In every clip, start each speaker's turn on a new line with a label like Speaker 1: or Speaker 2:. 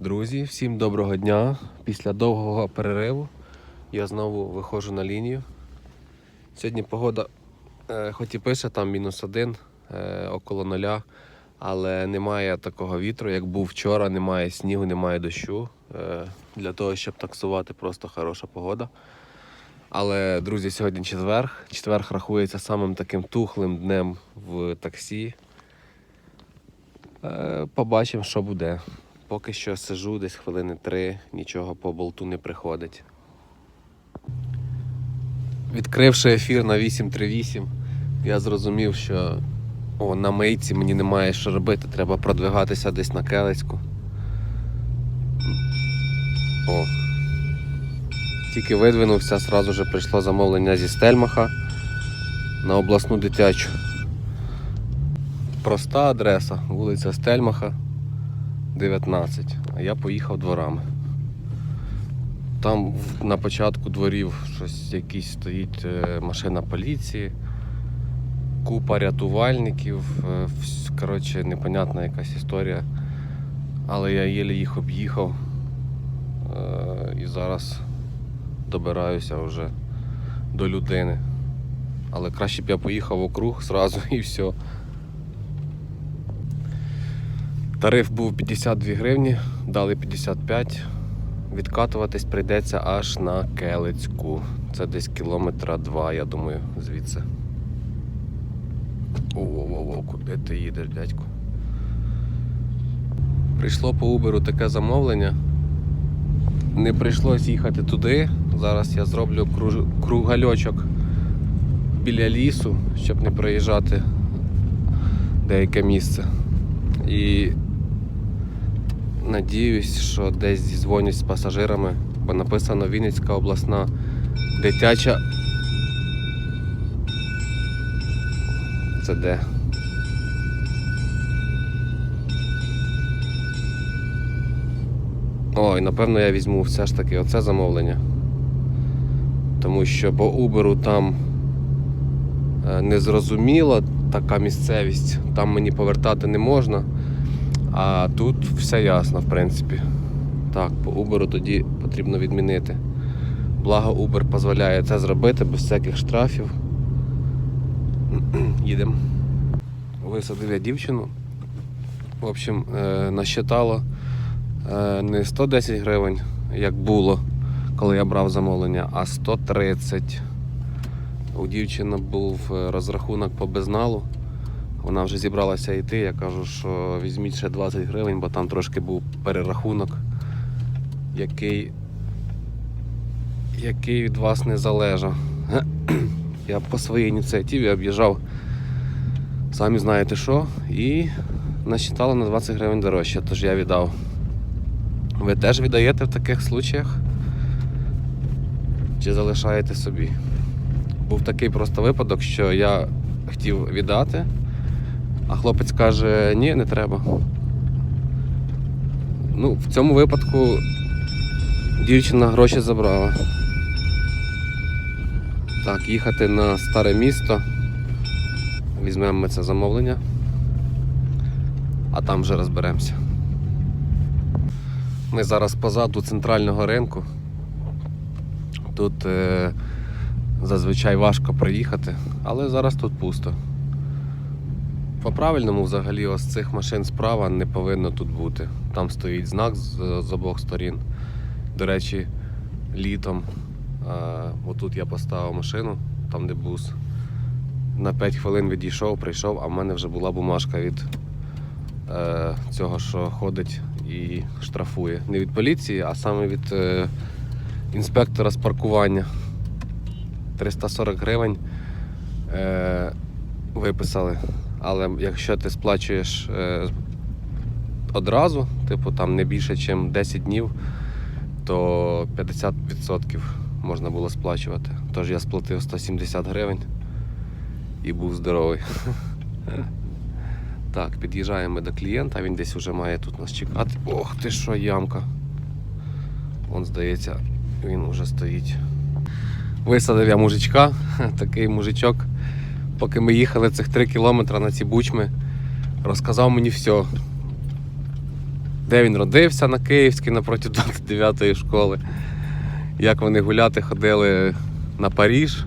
Speaker 1: Друзі, всім доброго дня. Після довгого перериву я знову виходжу на лінію. Сьогодні погода, е, хоч і пише там мінус один, е, около нуля, але немає такого вітру, як був вчора, немає снігу, немає дощу. Е, для того, щоб таксувати, просто хороша погода. Але, друзі, сьогодні четверг. Четверг рахується самим таким тухлим днем в таксі. Побачимо, що буде. Поки що сижу десь хвилини три, нічого по болту не приходить. Відкривши ефір на 838, я зрозумів, що о, на мийці мені немає що робити, треба продвигатися десь на келецьку. О. Тільки видвинувся, зразу же прийшло замовлення зі Стельмаха на обласну дитячу. Проста адреса, вулиця Стельмаха. 19, а я поїхав дворами. Там на початку дворів щось якісь стоїть е, машина поліції, купа рятувальників. е, Коротше, непонятна якась історія. Але я єлі їх об'їхав е, і зараз добираюся вже до людини. Але краще б я поїхав округ зразу і все. Тариф був 52 гривні, дали 55. Відкатуватись прийдеться аж на Келицьку. Це десь кілометра два, я думаю, звідси. О-о-о, куди ти їдеш, дядьку? Прийшло по Uber таке замовлення. Не прийшлось їхати туди. Зараз я зроблю кругальочок біля лісу, щоб не проїжджати деяке місце. І надіюсь, що десь зізвонюсь з пасажирами, бо написано Вінницька обласна дитяча. Це де? Ой, напевно, я візьму все ж таки оце замовлення. Тому що по Uber там е, незрозуміла така місцевість, там мені повертати не можна. А тут все ясно, в принципі. Так, по Uber тоді потрібно відмінити. Благо Uber дозволяє це зробити без всяких штрафів. Їдемо. Висадив я дівчину. В общем, е, насчитало е, не 110 гривень, як було, коли я брав замовлення, а 130. У дівчини був е, розрахунок по безналу. Вона вже зібралася йти. Я кажу, що візьміть ще 20 гривень, бо там трошки був перерахунок, який, який від вас не залежав. Я по своїй ініціативі об'їжджав, самі знаєте що, і насчитало на 20 гривень дорожче, тож я віддав. Ви теж віддаєте в таких случаях? Чи залишаєте собі? Був такий просто випадок, що я хотів віддати. А хлопець каже, ні, не треба. Ну, в цьому випадку дівчина гроші забрала. Так, їхати на старе місто. Візьмемо ми це замовлення, а там вже розберемося. Ми зараз позаду центрального ринку. Тут е, зазвичай важко проїхати, але зараз тут пусто. По-правильному взагалі ось цих машин справа не повинно тут бути. Там стоїть знак з, з обох сторін. До речі, літом а, отут я поставив машину, там де бус. На 5 хвилин відійшов, прийшов, а в мене вже була бумажка від е, цього, що ходить і штрафує. Не від поліції, а саме від е, інспектора з паркування. 340 гривень е, виписали. Але якщо ти сплачуєш е, одразу, типу там не більше, ніж 10 днів, то 50% можна було сплачувати. Тож я сплатив 170 гривень і був здоровий. Так, під'їжджаємо до клієнта, він десь вже має тут нас чекати. Ох ти що, ямка. Вон, здається, він уже стоїть. Висадив я мужичка, такий мужичок поки ми їхали цих 3 кілометри на ці бучми, розказав мені все. де він родився на Київській напроти 29-ї школи, як вони гуляти ходили на Паріж,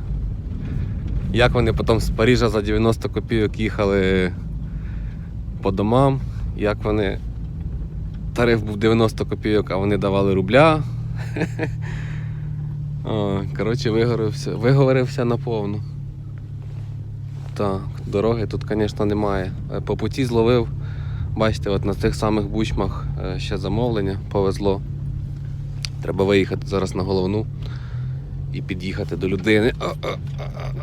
Speaker 1: як вони потім з Парижа за 90 копійок їхали по домам, як вони. Тариф був 90 копійок, а вони давали рубля. Коротше, виговорився, виговорився наповну. Так, дороги тут, звісно, немає. Е, По путі зловив, бачите, от на цих самих бучмах е, ще замовлення, повезло. Треба виїхати зараз на головну і під'їхати до людини. А, а,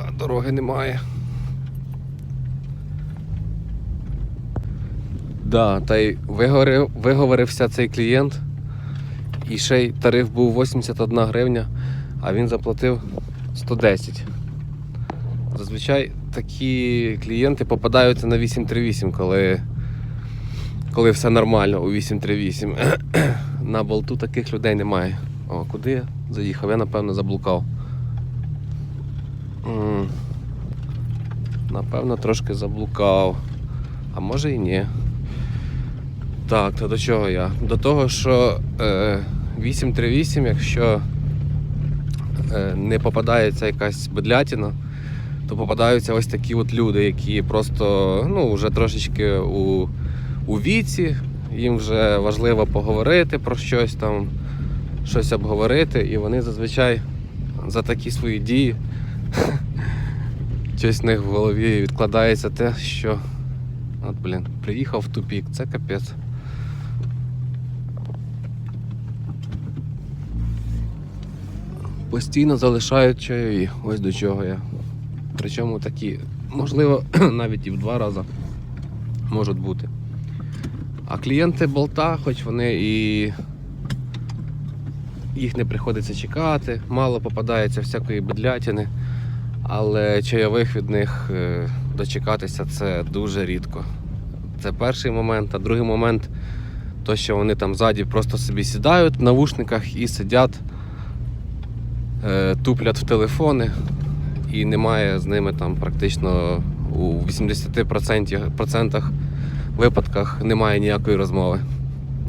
Speaker 1: а, дороги немає. Да, та й виговорив, виговорився цей клієнт. І ще й тариф був 81 гривня, а він заплатив 110. Зазвичай такі клієнти попадаються на 838, коли, коли все нормально у 838. На болту таких людей немає. О, куди я заїхав? Я напевно заблукав. Напевно, трошки заблукав. А може і ні. Так, то до чого я? До того, що е, 838, якщо е, не попадається якась бедлятіна, то попадаються ось такі от люди, які просто ну, вже трошечки у, у віці, їм вже важливо поговорити про щось там, щось обговорити, і вони зазвичай за такі свої дії щось в них в голові відкладається те, що от, блін, приїхав в тупік, це капець. Постійно залишають чайові. Ось до чого я. Причому такі, можливо, навіть і в два рази можуть бути. А клієнти болта, хоч вони і їх не приходиться чекати, мало попадається всякої бедлятини, але чайових від них е, дочекатися це дуже рідко. Це перший момент, а другий момент то, що вони там ззаді просто собі сідають в навушниках і сидять е, туплять в телефони, і немає з ними там практично у 80% випадках немає ніякої розмови.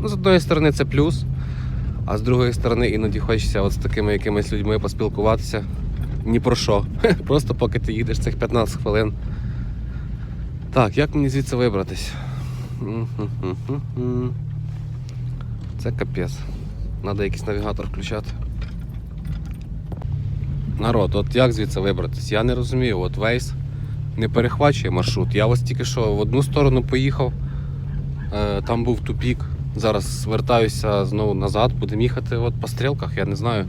Speaker 1: Ну, з одної сторони, це плюс, а з другої сторони, іноді хочеться от з такими якимись людьми поспілкуватися. Ні про що. Просто поки ти їдеш цих 15 хвилин. Так, як мені звідси вибратись? Це капець. Треба якийсь навігатор включати. Народ, от як звідси вибратись? Я не розумію. От Waze не перехвачує маршрут. Я ось тільки що в одну сторону поїхав, е, там був тупік. Зараз вертаюся знову назад, будемо їхати от по стрілках, я не знаю.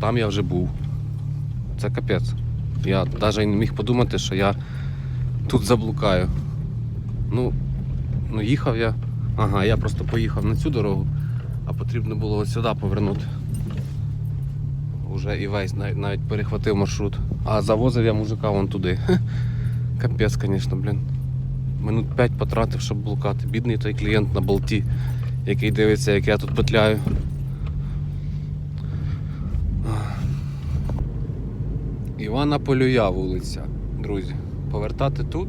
Speaker 1: Там я вже був. Це капець. Я навіть не міг подумати, що я тут заблукаю. Ну, ну їхав я. Ага, я просто поїхав на цю дорогу, а потрібно було ось сюди повернути. Уже і весь навіть, навіть перехватив маршрут. А завозив я мужика вон туди. Капець, звісно, блін. Минут 5 потратив, щоб блукати. Бідний той клієнт на болті, який дивиться, як я тут петляю. Івана Полюя вулиця, друзі. Повертати тут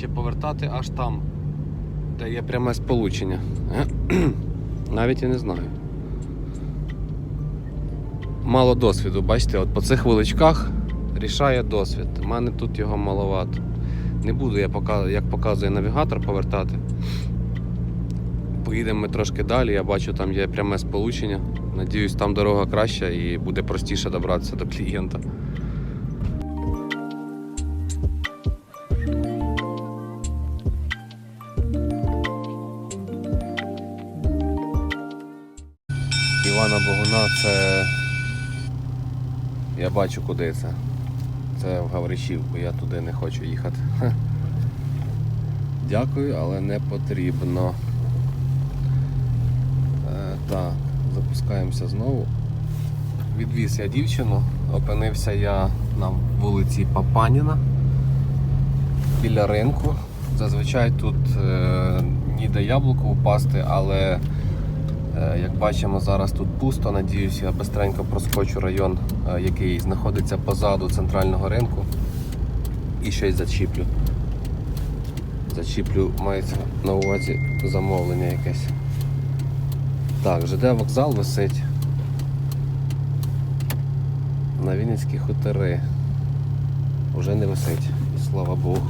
Speaker 1: чи повертати аж там, де є пряме сполучення. Навіть і не знаю мало досвіду. Бачите, от по цих вуличках рішає досвід. У мене тут його маловато. Не буду я, як показує навігатор, повертати. Поїдемо ми трошки далі, я бачу, там є пряме сполучення. Надіюсь, там дорога краща і буде простіше добратися до клієнта. Івана Богуна це. Я бачу куди це. Це в Гавришівку, я туди не хочу їхати. Дякую, але не потрібно. Е, так, запускаємося знову. Відвіз я дівчину, опинився я на вулиці Папаніна біля ринку. Зазвичай тут е, ніде яблуко впасти, але Як бачимо, зараз тут пусто. Надіюсь, я бистренько проскочу район, е, який знаходиться позаду центрального ринку і щось зачіплю. Зачіплю, мається на увазі замовлення якесь. Так, ЖД вокзал висить. На Вінницькі хутори. Уже не висить, слава Богу.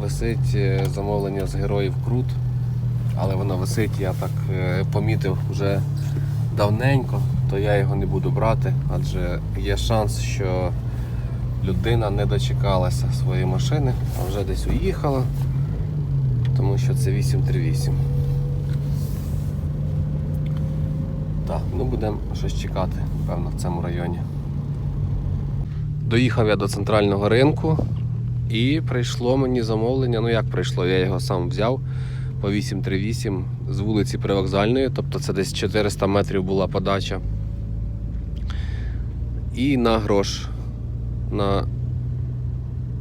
Speaker 1: Висить е, замовлення з героїв Крут, але воно висить, я так е, помітив вже давненько, то я його не буду брати, адже є шанс, що людина не дочекалася своєї машини, а вже десь уїхала, тому що це 838. Так, ну будемо щось чекати, певно, в цьому районі. Доїхав я до центрального ринку і прийшло мені замовлення. Ну як прийшло, я його сам взяв по 838 з вулиці Привокзальної, тобто це десь 400 метрів була подача. І на грош на,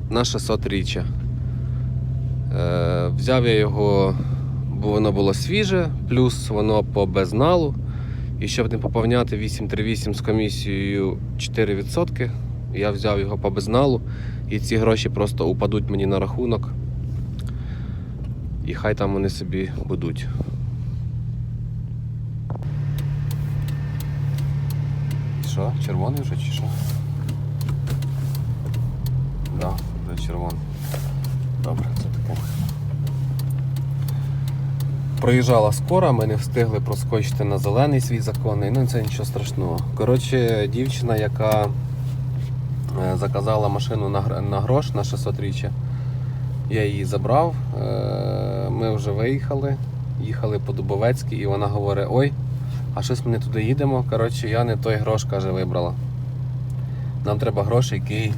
Speaker 1: на 600 річчя. Е, взяв я його, бо воно було свіже, плюс воно по безналу. І щоб не поповняти 838 з комісією 4%, я взяв його по безналу, і ці гроші просто упадуть мені на рахунок. І хай там вони собі будуть. Що, червоний вже чи що? Да, вже червоний. Добре, це таке. Проїжджала скоро, ми не встигли проскочити на зелений свій законний, ну це нічого страшного. Коротше, дівчина, яка е, заказала машину на грош на 600 річчя, я її забрав. е, Ми вже виїхали, їхали по Дубовецькій, і вона говорить: ой, а щось ми не туди їдемо. Коротше, я не той грош, каже, вибрала. Нам треба грош, який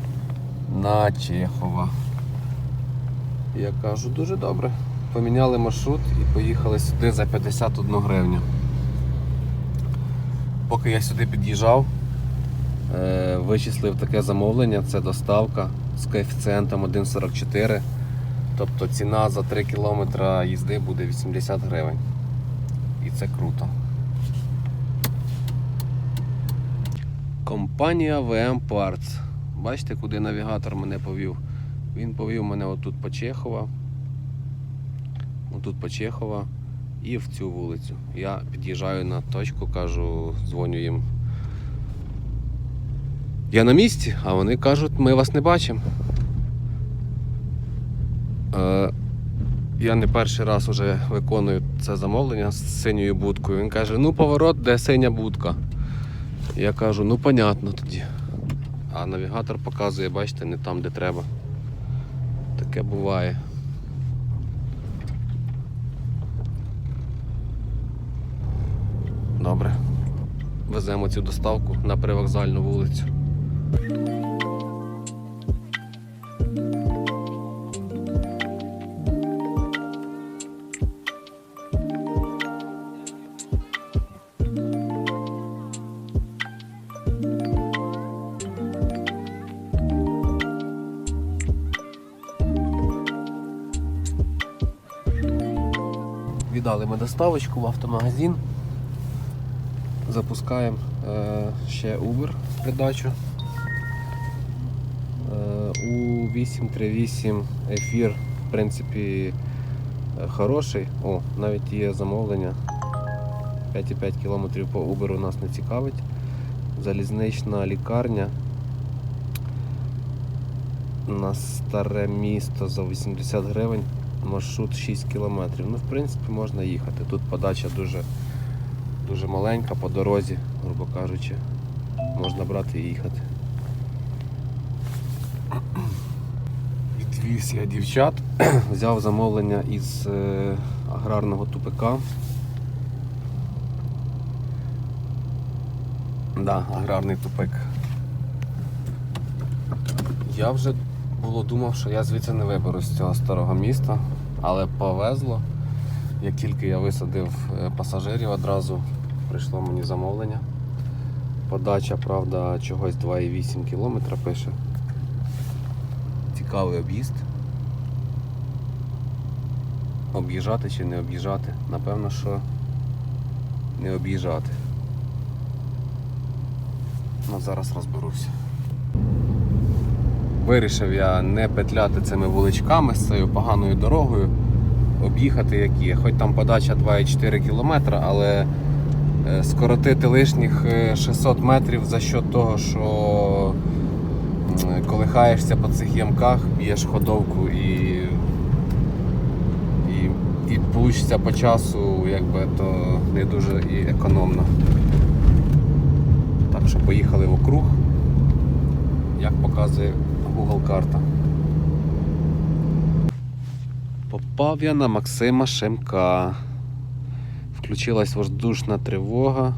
Speaker 1: на Чехова. Я кажу, дуже добре. Поміняли маршрут і поїхали сюди за 51 гривню. Поки я сюди під'їжджав, е, вичислив таке замовлення, це доставка з коефіцієнтом 1,44. Тобто ціна за 3 кілометри їзди буде 80 гривень. І це круто. Компанія VM Parts. Бачите, куди навігатор мене повів? Він повів мене отут по Чехова. Отут по Чехова і в цю вулицю. Я під'їжджаю на точку, кажу, дзвоню їм. Я на місці, а вони кажуть, ми вас не бачимо. Е, я не перший раз вже виконую це замовлення з синьою будкою. Він каже, ну поворот, де синя будка. Я кажу, ну понятно тоді. А навігатор показує, бачите, не там, де треба. Таке буває. Добре. Веземо цю доставку на привокзальну вулицю. Віддали ми доставочку в автомагазин. Запускаємо е, ще Uber в придачу. Е, у 838 ефір, в принципі, хороший. О, навіть є замовлення. 5,5 км по Uber нас не цікавить. Залізнична лікарня на старе місто за 80 гривень, маршрут 6 км. Ну, в принципі, можна їхати. Тут подача дуже дуже маленька по дорозі, грубо кажучи, можна брати і їхати. Відвіз я дівчат, взяв замовлення із е, аграрного тупика. Да, аграрний тупик. Я вже було думав, що я звідси не виберусь з цього старого міста, але повезло. Як тільки я висадив е, пасажирів, одразу прийшло мені замовлення. Подача, правда, чогось 2,8 км пише. Цікавий об'їзд. Об'їжджати чи не об'їжджати? Напевно, що не об'їжджати. Ну, зараз розберуся. Вирішив я не петляти цими вуличками з цією поганою дорогою, об'їхати як є. Хоч там подача 2,4 км, але е, скоротити лишніх е, 600 метрів за счет того, що колихаєшся по цих ямках, б'єш ходовку і, і, і получиться по часу, якби то не дуже і економно. Так що поїхали в округ, як показує Google карта. Попав я на Максима Шемка. Включилась воздушна тривога.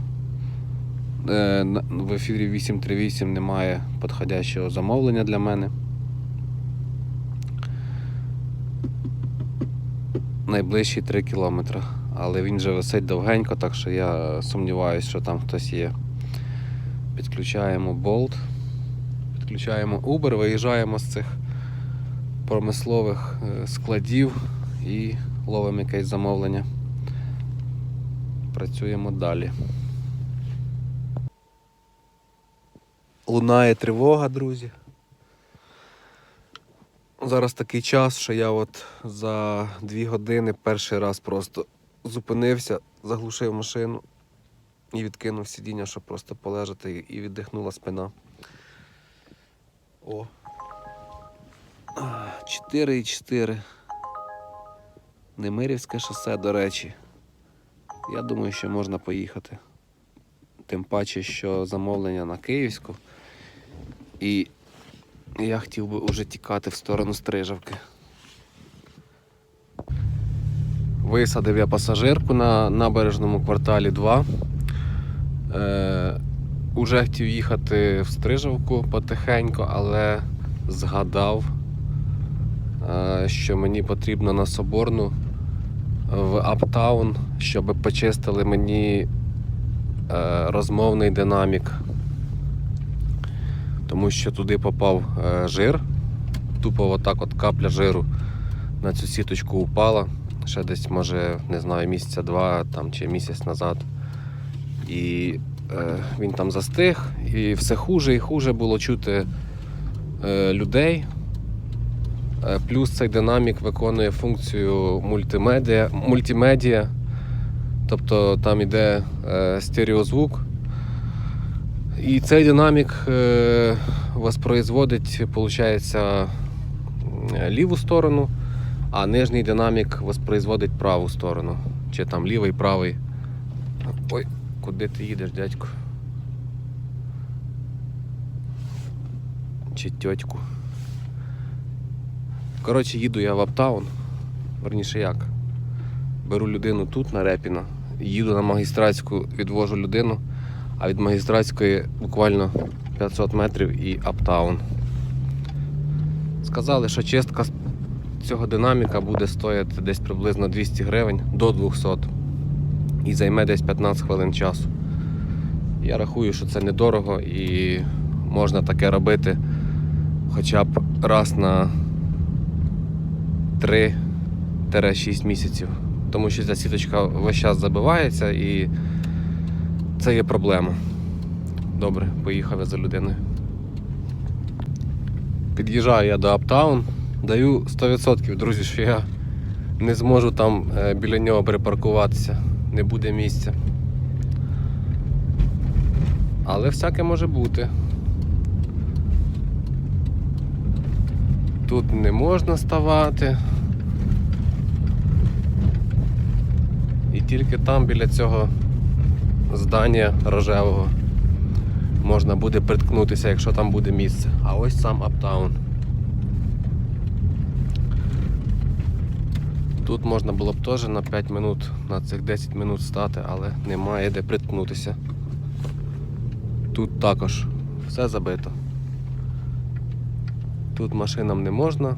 Speaker 1: Е, В ефірі 838 немає підходящого замовлення для мене. Найближчі 3 кілометри. Але він же висить довгенько, так що я сумніваюся, що там хтось є. Підключаємо Bolt, підключаємо Uber, виїжджаємо з цих промислових е, складів і ловимо якесь замовлення. Працюємо далі. Лунає тривога, друзі. Зараз такий час, що я от за дві години перший раз просто зупинився, заглушив машину і відкинув сидіння, щоб просто полежати і віддихнула спина. О. 4,4. Немирівське шосе, до речі. Я думаю, що можна поїхати. Тим паче, що замовлення на Київську. І я хотів би уже тікати в сторону Стрижавки. Висадив я пасажирку на набережному кварталі 2. Е, уже хотів їхати в Стрижавку потихеньку, але згадав, е, що мені потрібно на Соборну в Аптаун, щоб почистили мені е, розмовний динамік. Тому що туди попав е, жир. Тупо отак от капля жиру на цю сіточку упала. Ще десь, може, не знаю, місяця два там, чи місяць назад. І він там застиг, і все хуже і хуже було чути е, людей. Е, Плюс цей динамік виконує функцію мультимедіа, мультимедіа. Тобто там йде е, стереозвук. І цей динамік е, воспроизводить, виходить, ліву сторону, а нижній динамік воспроизводить праву сторону. Чи там лівий, правий. Ой, куди ти їдеш, дядько? Чи тьотьку? Коротше, їду я в Аптаун. Верніше як? Беру людину тут, на Репіна, їду на магістратську, відвожу людину, а від магістратської буквально 500 метрів і Аптаун. Сказали, що чистка цього динаміка буде стояти десь приблизно 200 гривень до 200 і займе десь 15 хвилин часу. Я рахую, що це недорого і можна таке робити хоча б раз на 3-6 місяців. Тому що ця сіточка весь час забивається і це є проблема. Добре, поїхав я за людиною. Під'їжджаю я до Аптаун, даю 100%, друзі, що я не зможу там е, біля нього припаркуватися, не буде місця. Але всяке може бути. Тут не можна ставати. І тільки там біля цього здання рожевого можна буде приткнутися, якщо там буде місце. А ось сам Аптаун. Тут можна було б теж на 5 минут, на цих 10 минут стати, але немає де приткнутися. Тут також все забито. Тут машинам не можна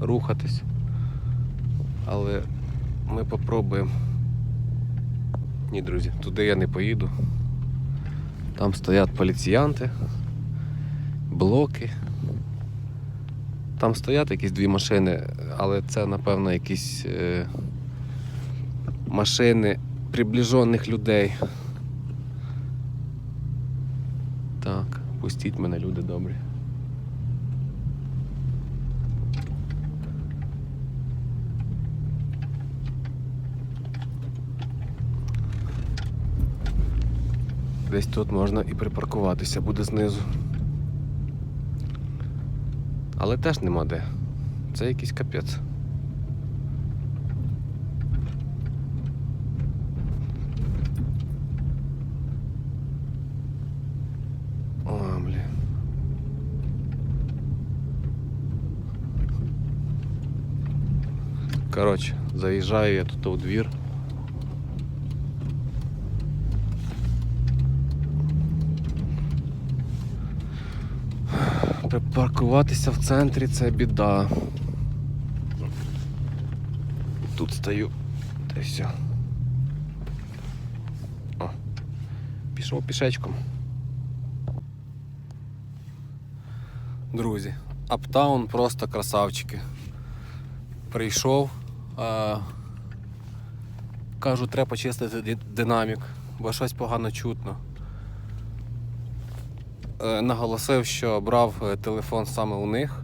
Speaker 1: рухатись, але ми попробуємо. Ні, друзі, туди я не поїду. Там стоять поліціянти, блоки. Там стоять якісь дві машини, але це, напевно, якісь е, машини приближених людей. Так, пустіть мене, люди добрі. Десь тут можна і припаркуватися буде знизу. Але теж нема де. Це якийсь капець. Коротше, заїжджаю я тут у двір. Припаркуватися в центрі це біда. Тут стою. Та все. О, пішов пішечком. Друзі, Аптаун просто красавчики. Прийшов. А, кажу, треба почистити динамік, бо щось погано чутно. Е, наголосив, що брав е, телефон саме у них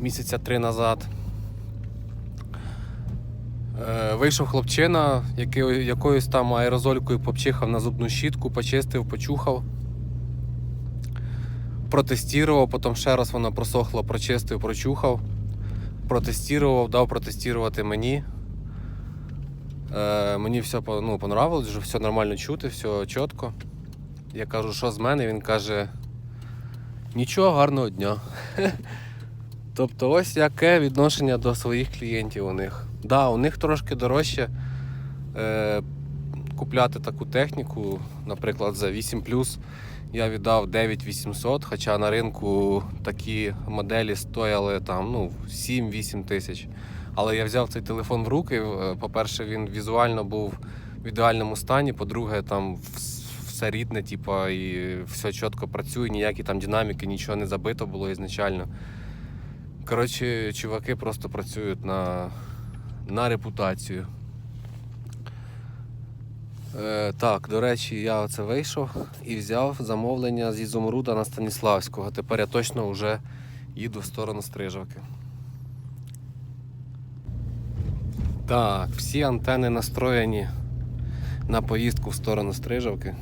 Speaker 1: місяця три назад. Е, Вийшов хлопчина, який, якоюсь там аерозолькою попчихав на зубну щітку, почистив, почухав. Протестував, потім ще раз воно просохло, прочистив, прочухав. Протестував, дав протестувати мені. Мені все ну, понравилось, все нормально чути, все чітко. Я кажу, що з мене? Він каже: нічого, гарного дня. тобто, ось яке відношення до своїх клієнтів у них. Да, у них трошки дорожче е, купляти таку техніку, наприклад, за 8 я віддав 9800, хоча на ринку такі моделі стояли там ну, 7-8 тисяч. Але я взяв цей телефон в руки. е, По-перше, він візуально був в ідеальному стані. По-друге, там все рідне, типа, і все чітко працює, ніякі там динаміки, нічого не забито було ізначально. Коротше, чуваки просто працюють на, на репутацію. Е, так, до речі, я оце вийшов і взяв замовлення з Ізумруда на Станіславського. Тепер я точно вже їду в сторону Стрижавки. Так, всі антени настроєні на поїздку в сторону Стрижавки.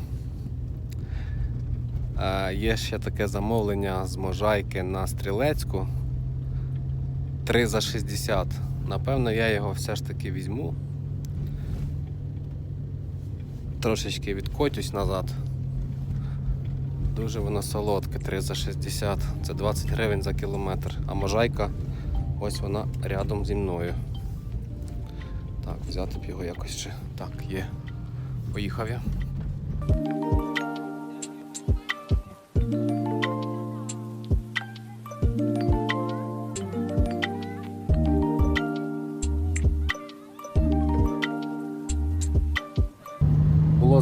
Speaker 1: Е, є ще таке замовлення з Можайки на Стрілецьку. 3 за 60. Напевно, я його все ж таки візьму. Трошечки відкотюсь назад. Дуже воно солодке, 3 за 60. Це 20 гривень за кілометр. А можайка ось вона рядом зі мною. Так, взяти б його якось ще. Так, є. Поїхав я.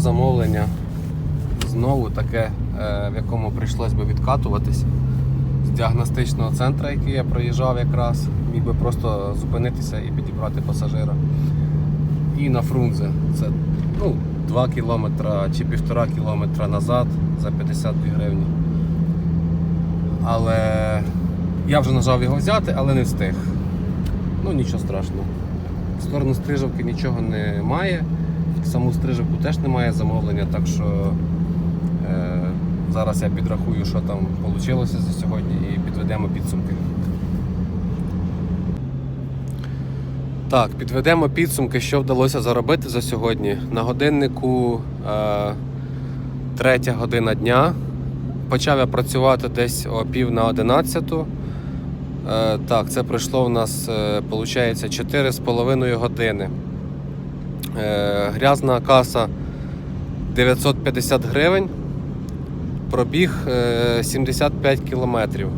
Speaker 1: Замовлення знову таке, е, в якому прийшлось би відкатуватись з діагностичного центру, який я проїжджав якраз, міг би просто зупинитися і підібрати пасажира. І на Фрунзе. Це ну, 2 кілометра чи півтора кілометра назад за 52 гривні. Але я вже нажав його взяти, але не встиг. Ну нічого страшного. В сторону стрижавки нічого немає. Саму стрижавку теж немає замовлення, так що е, зараз я підрахую, що там вийшло за сьогодні і підведемо підсумки. Так, підведемо підсумки, що вдалося заробити за сьогодні. На годиннику е, третя година дня. Почав я працювати десь о пів на одинадцяту. Е, так, це пройшло у нас, е, виходить, 4,5 години. Е, грязна каса 950 гривень. Пробіг е, 75 кілометрів.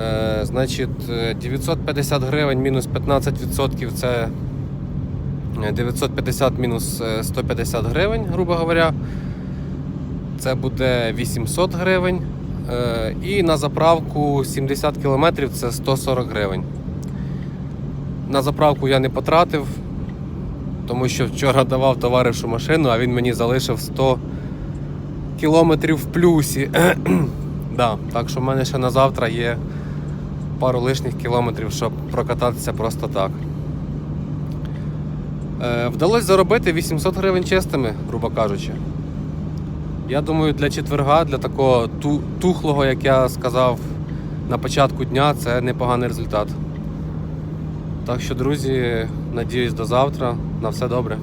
Speaker 1: Е, значить, е, 950 гривень мінус 15% це е, 950 мінус е, 150 гривень, грубо говоря. Це буде 800 гривень. Е, І на заправку 70 кілометрів це 140 гривень. На заправку я не потратив, тому що вчора давав товаришу машину, а він мені залишив 100 кілометрів в плюсі. да, так що в мене ще на завтра є пару лишніх кілометрів, щоб прокататися просто так. Е, Вдалося заробити 800 гривень чистими, грубо кажучи. Я думаю, для четверга, для такого ту- тухлого, як я сказав на початку дня, це непоганий результат. Так що, друзі, надіюсь, до завтра. На все добре.